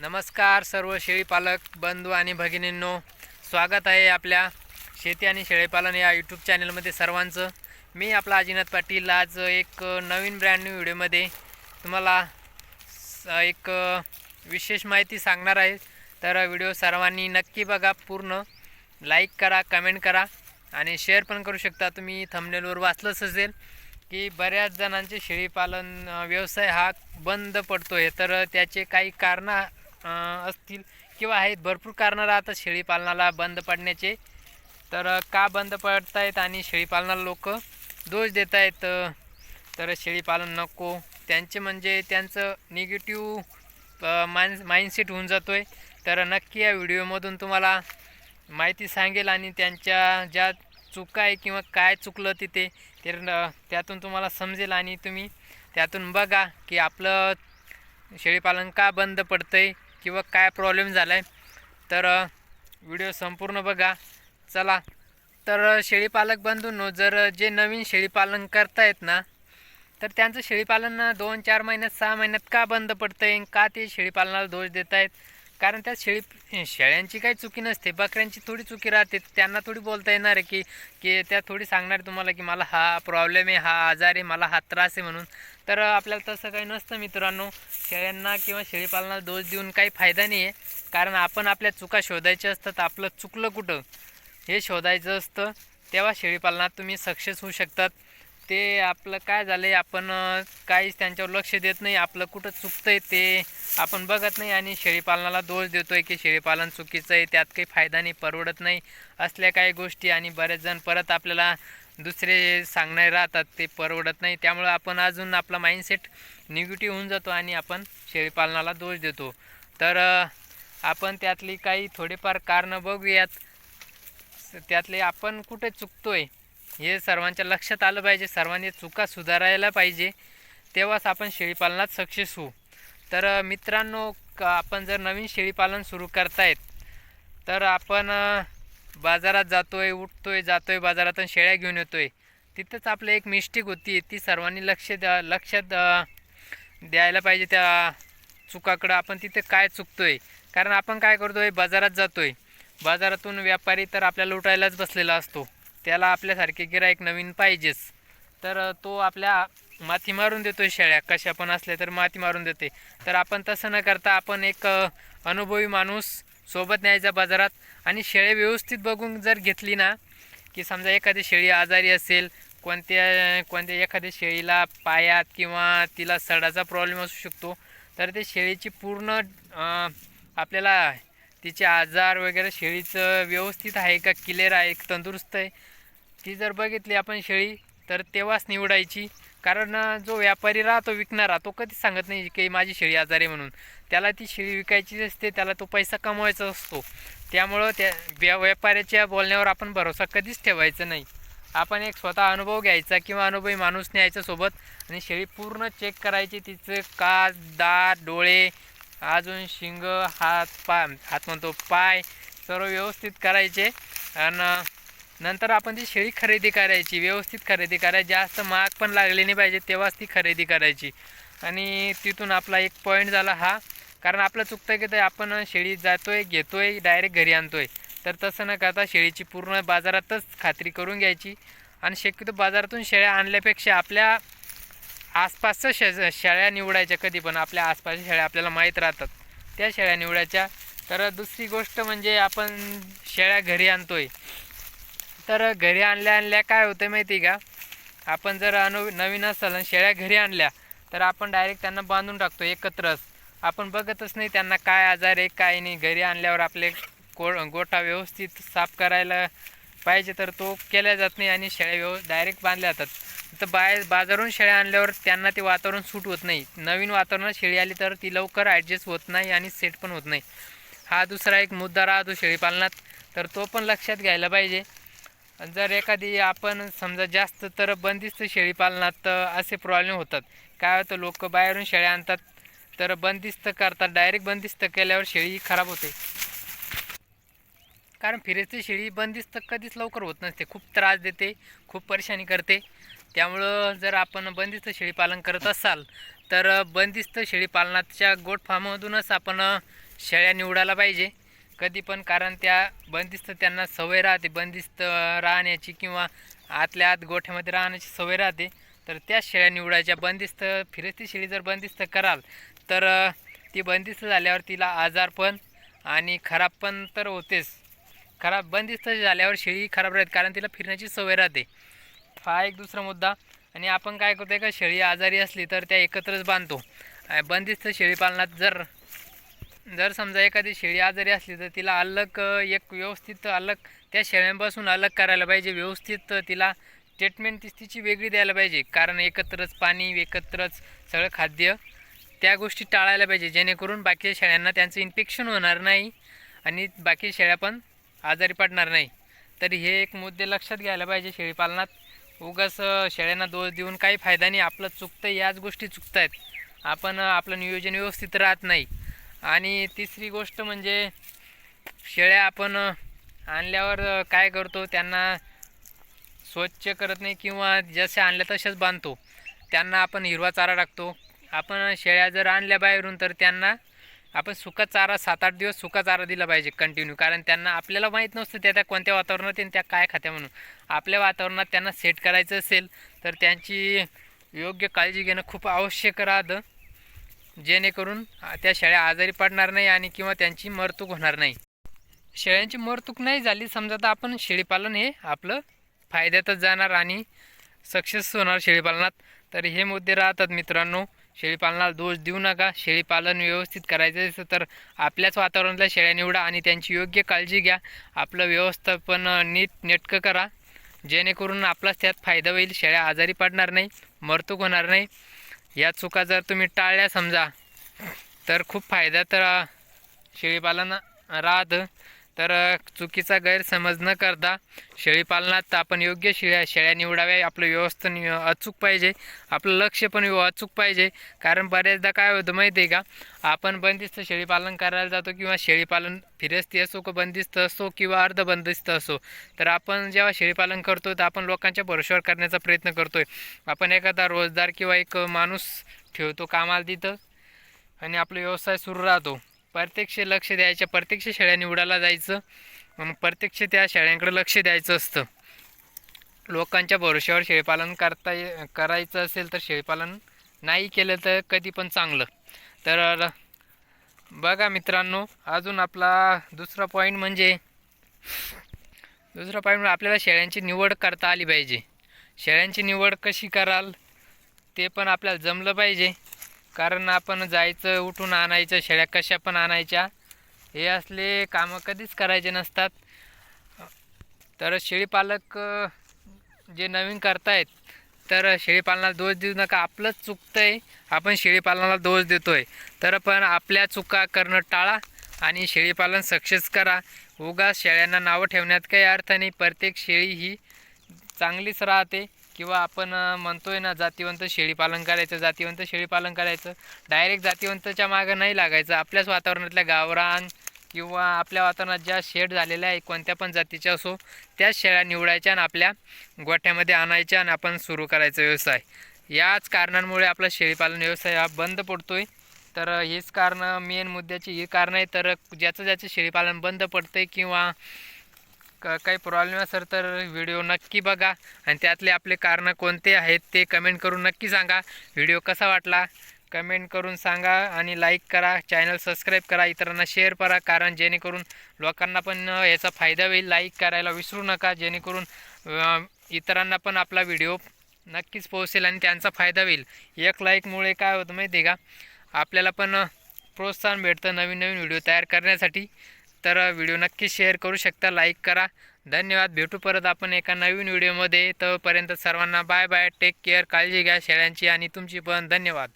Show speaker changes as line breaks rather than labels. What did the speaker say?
नमस्कार सर्व शेळीपालक बंधू आणि भगिनींनो. स्वागत आहे आपल्या शेती आणि शेळीपालन या यूट्यूब चॅनलमध्ये सर्वांचं. मी आपला अजिनाथ पाटील. आज एक नवीन ब्रँड न्यू व्हिडिओमध्ये तुम्हाला एक विशेष माहिती सांगणार आहे. तर व्हिडिओ सर्वांनी नक्की बघा पूर्ण. लाईक करा कमेंट करा आणि शेअर पण करू शकता. तुम्ही थंबनेलवर वाचलंच असेल की बऱ्याच जणांचे शेळीपालन व्यवसाय हा बंद पडतो आहे तर त्याचे काही कारणं असतील किंवा आहेत भरपूर कारणं राहतात शेळीपालनाला बंद पडण्याचे. तर का बंद पडत आहेत आणि शेळीपालनाला लोक दोष देत आहेत तर शेळीपालन नको. त्यांचे म्हणजे त्यांचं निगेटिव्ह माइंड माइंडसेट होऊन जातो आहे तर नक्की या व्हिडिओमधून तुम्हाला माहिती सांगेल आणि त्यांच्या ज्या चुका आहे किंवा काय चुकलं तिथे ते त्यातून तुम्हाला समजेल आणि तुम्ही त्यातून बघा की आपलं शेळीपालन का बंद पडतं आहे किंवा काय प्रॉब्लेम झाला आहे तर व्हिडिओ संपूर्ण बघा. चला. तर शेळीपालक बंधूंनो जर जे नवीन शेळीपालन करतायत ना तर त्यांचं शेळीपालन दोन चार महिन्यात सहा महिन्यात का बंद पडतं आहे का ते शेळीपालनाला दोष देत आहेत कारण त्यात शेळी शेळ्यांची काही चुकी नसते बकऱ्यांची थोडी चुकी राहते त्यांना थोडी बोलता येणार आहे की की त्या थोडी सांगणार तुम्हाला की मला हा प्रॉब्लेम आहे हा आजार आहे मला हा त्रास आहे म्हणून. तर आपल्याला तसं काही नसतं मित्रांनो. शेळ्यांना किंवा शेळीपालनाला दोष देऊन काही फायदा नाही आहे कारण आपण आपल्या चुका शोधायच्या असतात आपलं चुकलं कुठं? हे शोधायचं असतं तेव्हा शेळीपालनात तुम्ही सक्सेस होऊ शकतात. ते आपलं काय झालं आहे आपण काहीच त्यांच्यावर लक्ष देत नाही. आपलं कुठं चुकतं आहे ते आपण बघत नाही आणि शेळीपालनाला दोष देतो आहे की शेळीपालन चुकीचं आहे त्यात काही फायदा नाही परवडत नाही असल्या काही गोष्टी आणि बरेच जण परत आपल्याला दुसरे सांगणारे राहतात ते परवडत नाही. त्यामुळं आपण अजून आपला माइंडसेट निगेटिव्ह होऊन जातो आणि आपण शेळीपालनाला दोष देतो. तर आपण त्यातली काही थोडेफार कारणं बघूयात. त्यातले आपण कुठे चुकतोय हे सर्वांच्या लक्षात आलं पाहिजे. सर्वांनी चुका सुधारायला पाहिजे. तेव्हाच आपण शेळीपालनात सक्सेस होऊ. तर मित्रांनो क- आपण जर नवीन शेळीपालन सुरू करतायत तर आपण बाजारात जातो आहे उठतो आहे जातो आहे बाजारातून शेळ्या घेऊन येतो आहे तिथंच आपलं एक मिस्टेक होती ती सर्वांनी लक्ष द्या लक्षात द्यायला पाहिजे त्या चुकाकडं. आपण तिथे काय चुकतो आहे कारण आपण काय करतो आहे बाजारात जातो आहे बाजारातून व्यापारी तर आपल्याला लुटायलाच बसलेला असतो. त्याला आपल्यासारखे गिराईक नवीन पाहिजेच. तर तो आपल्या माती मारून देतो शेळ्या. कशा पण असल्या तर माती मारून देते. तर आपण तसं न करता आपण एक अनुभवी माणूस सोबत न्यायचा बाजारात आणि शेळ्या व्यवस्थित बघून जर घेतली ना की समजा एखादी शेळी आजारी असेल कोणत्या कोणत्या एखाद्या शेळीला पायात किंवा तिला सडाचा प्रॉब्लेम असू शकतो तर ते शेळीची पूर्ण आपल्याला तिचे आजार वगैरे शेळीचं व्यवस्थित आहे का क्लिअर आहे तंदुरुस्त आहे ती जर बघितली आपण शेळी तर तेव्हाच निवडायची. कारण जो व्यापारी राहतो विकणारा तो कधीच सांगत नाही की माझी शेळी आजारी म्हणून. त्याला ती शेळी विकायची असते त्याला तो पैसा कमवायचा असतो. त्यामुळं त्या व्या व्यापाऱ्याच्या बोलण्यावर आपण भरोसा कधीच ठेवायचा नाही. आपण एक स्वतः अनुभव घ्यायचा किंवा अनुभवी माणूस न्यायचा सोबत आणि शेळी पूर्ण चेक करायची. तिचं काच दात डोळे अजून शिंग हात पाय हात म्हणतो पाय सर्व व्यवस्थित करायचे. आणि नंतर आपण ती शेळी खरेदी करायची व्यवस्थित खरेदी करायची. जास्त महाग पण लागली नाही पाहिजे तेव्हाच ती खरेदी करायची. आणि तिथून आपला एक पॉईंट झाला हा. कारण आपलं चुकतं की ते आपण शेळी जातोय घेतोय डायरेक्ट घरी आणतोय. तर तसं न करता शेळीची पूर्ण बाजारातच खात्री करून घ्यायची. आणि शक्यतो बाजारातून शेळ्या आणल्यापेक्षा आपल्या आसपासच्या शे शेळ्या निवडायच्या कधी पण. आपल्या आसपासच्या शेळ्या आपल्याला माहीत राहतात. त्या शेळ्या निवडायच्या. तर दुसरी गोष्ट म्हणजे आपण शेळ्या घरी आणतोय. तर घरी आणल्या आणल्या काय होतं माहिती आहे का? आपण जर अनु नवीन असेल आणि शेळ्या घरी आणल्या तर आपण डायरेक्ट त्यांना बांधून टाकतो एकत्रच आपण बघतच नाही त्यांना काय आजार आहे काय नाही. घरी आणल्यावर आपले को गोठा व्यवस्थित साफ करायला पाहिजे तर तो केला जात नाही आणि शेळ्या व्यव डायरेक्ट बांधल्या जातात. तर बाहेर बाजारून शेळ्या आणल्यावर त्यांना ते वातावरण सूट होत नाही. नवीन वातावरणात शेळी आली तर ती लवकर ॲडजस्ट होत नाही आणि सेट पण होत नाही. हा दुसरा एक मुद्दा राहतो शेळीपालनात तर तो पण लक्षात घ्यायला पाहिजे. जर एखादी आपण समजा जास्त तर बंदिस्त शेळीपालनात पालनात असे प्रॉब्लेम होतात. काय होतं लोक बाहेरून शेळ्या आणतात तर बंदिस्त करतात. डायरेक्ट बंदिस्त केल्यावर शेळी खराब होते. कारण फिरेची शेळी बंदिस्त कधीच लवकर होत नसते. खूप त्रास देते खूप परेशानी करते. त्यामुळं जर आपण बंदिस्त शेळीपालन करत असाल तर बंदिस्त शेळीपालनाच्या गोट फार्ममधूनच आपण शेळ्या निवडायला पाहिजे. कधी पण कारण त्या बंदिस्त त्यांना सवय राहते. बंदिस्त राहण्याची किंवा आतल्या आत गोठ्यामध्ये राहण्याची सवय राहते. तर त्या शेळ्या निवडायच्या. बंदिस्त फिरस्ती शेळी जर बंदिस्त कराल तर ती बंदिस्त झाल्यावर तिला आजार पण आणि खराब पण तर होतेच. खराब बंदिस्त झाल्यावर शेळी खराब राहते कारण तिला फिरण्याची सवय राहते. हा एक दुसरा मुद्दा. आणि आपण काय करतो आहे का शेळी आजारी असली तर त्या एकत्रच बांधतो. बंदिस्त शेळी पालनात जर जर समजा एखादी शेळी आजारी असली तर तिला अलग एक व्यवस्थित अलग त्या शेळ्यांपासून अलग करायला पाहिजे. व्यवस्थित तिला ट्रीटमेंट तीच तिची वेगळी द्यायला पाहिजे. कारण एकत्रच पाणी एकत्रच सगळं खाद्य त्या गोष्टी टाळायला पाहिजे. जेणेकरून बाकी शेळ्यांना त्यांचं इन्फेक्शन होणार नाही आणि बाकी शेळ्या पण आजारी पडणार नाही. तर हे एक मुद्दे लक्षात घ्यायला पाहिजे शेळीपालनात. उगाच शेळ्यांना दोष देऊन काही फायदा नाही. आपलं चुकतं याच गोष्टी चुकत आहेत आपण आपलं नियोजन व्यवस्थित राहत नाही. आणि तिसरी गोष्ट म्हणजे शेळ्या आपण आणल्यावर काय करतो त्यांना स्वच्छ करत नाही किंवा जसे आणल्या तशाच बांधतो. त्यांना आपण हिरवा चारा टाकतो. आपण शेळ्या जर आणल्या बाहेरून तर त्यांना आपण सुका चारा सात आठ दिवस सुका चारा दिला पाहिजे कंटिन्यू कारण त्यांना आपल्याला माहीत नसतं त्या त्या कोणत्या वातावरणात आणि त्या काय खात्या म्हणून. आपल्या वातावरणात त्यांना सेट करायचं असेल तर त्यांची योग्य काळजी घेणं खूप आवश्यक राहतं. जेणेकरून त्या शेळ्या आजारी पडणार नाही आणि किंवा त्यांची मरतूक होणार नाही. शेळ्यांची मरतूक नाही झाली समजा तर आपण शेळीपालन हे आपलं फायद्यातच जाणार आणि सक्सेस होणार शेळीपालनात. तर हे मुद्दे राहतात मित्रांनो शेळीपालनाला दोष देऊ नका. शेळीपालन व्यवस्थित करायचं असेल तर आपल्याच वातावरणातल्या शेळ्या निवडा आणि त्यांची योग्य काळजी घ्या. आपलं व्यवस्थापन नीट नेटकं करा. जेणेकरून आपलाच त्यात फायदा होईल. शेळ्या आजारी पडणार नाही मरतूक होणार नाही. या चुका जर तुम्ही टाळल्या समजा तर खूप फायदा तर शेळीपालन राहतं तर चुकीचा गैरसमज न करता शेळीपालनात आपण योग्य शेळ्या शेळ्या निवडाव्या आपलं व्यवस्था अचूक पाहिजे. आपलं लक्ष पण अचूक पाहिजे. कारण बऱ्याचदा काय होतं माहिती आहे का? आपण बंदिस्त शेळीपालन करायला जातो किंवा शेळीपालन फिरस्ती असो का बंदिस्त असो किंवा अर्ध बंदिस्त असो तर आपण जेव्हा शेळीपालन करतो तर आपण लोकांच्या भरोश्यावर करण्याचा प्रयत्न करतोय. आपण एखादा रोजदार किंवा एक माणूस ठेवतो कामाला तिथं आणि आपला व्यवसाय सुरू राहतो. प्रत्यक्ष लक्ष द्यायचं प्रत्यक्ष शेळ्या निवडायला जायचं मग प्रत्यक्ष त्या शेळ्यांकडे लक्ष द्यायचं असतं. लोकांच्या भरोश्यावर शेळीपालन करता ये करायचं असेल तर शेळीपालन नाही केलं तर कधी पण चांगलं. तर बघा मित्रांनो अजून आपला दुसरा पॉईंट म्हणजे दुसरा पॉईंट म्हणजे आपल्याला शेळ्यांची निवड करता आली पाहिजे. शेळ्यांची निवड कशी कराल ते पण आपल्याला जमलं पाहिजे. कारण आपण जायचं उठून आणायचं शेळ्या कशा पण आणायच्या हे असले कामं कधीच करायचे नसतात. तर शेळीपालक जे नवीन करतायत तर शेळीपालनाला दोष देऊ नका. आपलंच चुकतं आहे आपण शेळीपालनाला दोष देतो आहे तर पण आपल्या चुका करणं टाळा आणि शेळीपालन सक्सेस करा. उगा शेळ्यांना नावं ठेवण्यात काही अर्थ नाही. प्रत्येक शेळी ही चांगलीच राहते. किंवा आपण म्हणतोय ना जातीवंत शेळीपालन करायचं जातीवंत शेळीपालन करायचं डायरेक्ट जातीवंतच्या मागं नाही लागायचं. आपल्याच वातावरणातल्या गावरान किंवा आपल्या वातावरणात ज्या शेड झालेल्या आहे कोणत्या पण जातीच्या असो त्याच शेळ्या निवडायच्या आणि आपल्या गोठ्यामध्ये आणायच्या आणि आपण सुरू करायचा व्यवसाय. याच कारणांमुळे आपला शेळीपालन व्यवसाय हा बंद पडतो आहे तर हेच कारणं मेन मुद्द्याची ही कारणं आहे. तर ज्याचं ज्याचं शेळीपालन बंद पडतं आहे किंवा क काही प्रॉब्लेम असेल तर व्हिडिओ नक्की बघा. आणि त्यातले आपले कारणं कोणते आहेत ते कमेंट करून नक्की सांगा. व्हिडिओ कसा वाटला? कमेंट करून सांगा आणि लाईक करा. चॅनल सबस्क्राईब करा. इतरांना शेअर करा. कारण जेणेकरून लोकांना पण याचा फायदा होईल. लाईक करायला विसरू नका. जेणेकरून इतरांना पण आपला व्हिडिओ नक्कीच पोहोचेल आणि त्यांचा फायदा होईल. एक लाईकमुळे काय होतं माहिती आहे का? आपल्याला पण प्रोत्साहन भेटतं नवीन नवीन व्हिडिओ तयार करण्यासाठी. तर व्हिडिओ नक्की शेअर करू शकता लाईक करा. धन्यवाद. भेटू परत आपण एका नवीन व्हिडिओमध्ये. तोपर्यंत सर्वांना बाय बाय. Take care. काळजी घ्या शेळ्यांची आणि तुमची पण. धन्यवाद.